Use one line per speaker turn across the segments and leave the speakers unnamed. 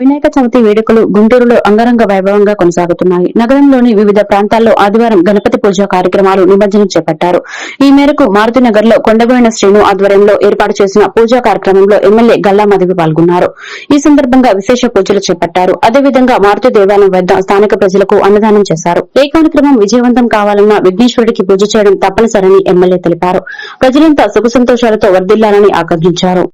వినాయక చవితి వేడుకలు గుంటూరులో అంగరంగ వైభవంగా కొనసాగుతున్నాయి. నగరంలోని వివిధ ప్రాంతాల్లో ఆదివారం గణపతి పూజ కార్యక్రమాలు నిమజ్జనం చేపట్టారు. ఈ మేరకు మారుతినగర్లో కొండబోయిన శ్రీను ఆధ్వర్యంలో ఏర్పాటు చేసిన పూజా కార్యక్రమంలో ఎమ్మెల్యే గల్లా మదివి పాల్గొన్నారు. ఈ సందర్భంగా విశేష పూజలు చేపట్టారు. అదేవిధంగా మారుతి దేవాలయం వద్ద స్థానిక ప్రజలకు అన్నదానం చేశారు. ఏ కార్యక్రమం విజయవంతం కావాలన్నా విఘ్నేశ్వరుడికి పూజ చేయడం తప్పనిసరని ఎమ్మెల్యే తెలిపారు. ప్రజలంతా సుఖ సంతోషాలతో వర్ధిల్లాలని ఆకాంక్షించారు.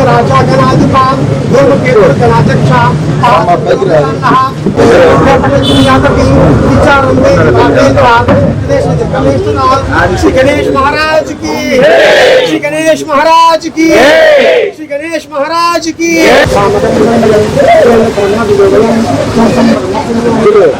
राजा गणाधिपान योग केतुर गणाध्यक्षा श्री गणेश महाराज की श्री गणेश महाराज की श्री गणेश महाराज की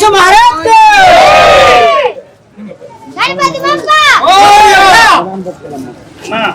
છો મહારાજ ગણપતિ
બાપા માં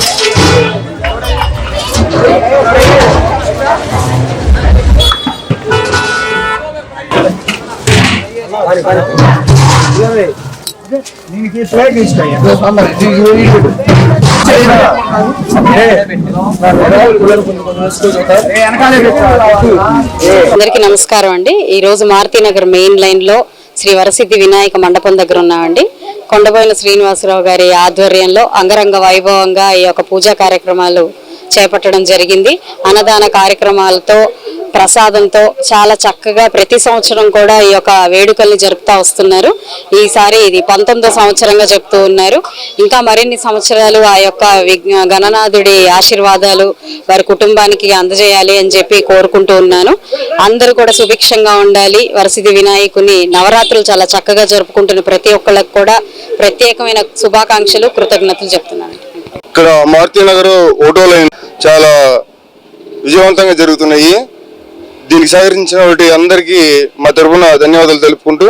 అందరికీ నమస్కారం అండి. ఈ రోజు మారుతినగర్ మెయిన్ లైన్లో శ్రీ వరసిద్ధి వినాయక మండపం దగ్గర ఉన్నామండి. కొండబోయిన శ్రీనివాసరావు గారి ఆధ్వర్యంలో అంగరంగ వైభవంగా ఈ యొక్క పూజా కార్యక్రమాలు చేపట్టడం జరిగింది. అన్నదాన కార్యక్రమాలతో ప్రసాదంతో చాలా చక్కగా ప్రతి సంవత్సరం కూడా ఈ యొక్క వేడుకల్ని జరుపుతూ వస్తున్నారు. ఈసారి ఇది పంతొమ్మిదో సంవత్సరంగా చెప్తూ ఉన్నారు. ఇంకా మరిన్ని సంవత్సరాలు ఆ యొక్క గణనాథుడి ఆశీర్వాదాలు వారి కుటుంబానికి అందజేయాలి అని చెప్పి కోరుకుంటూ ఉన్నాను. అందరూ కూడా సుభిక్షంగా ఉండాలి. వరసిది వినాయకుని నవరాత్రులు చాలా చక్కగా జరుపుకుంటున్న ప్రతి ఒక్కళ్ళకు కూడా ప్రత్యేకమైన శుభాకాంక్షలు కృతజ్ఞతలు చెప్తున్నాను.
ఇక్కడ మారుతి నగర్ ఓటో లైన్ చాలా విజయవంతంగా జరుగుతున్నాయి. దీనికి సహకరించిన వాటి అందరికీ మా తరఫున ధన్యవాదాలు తెలుపుకుంటూ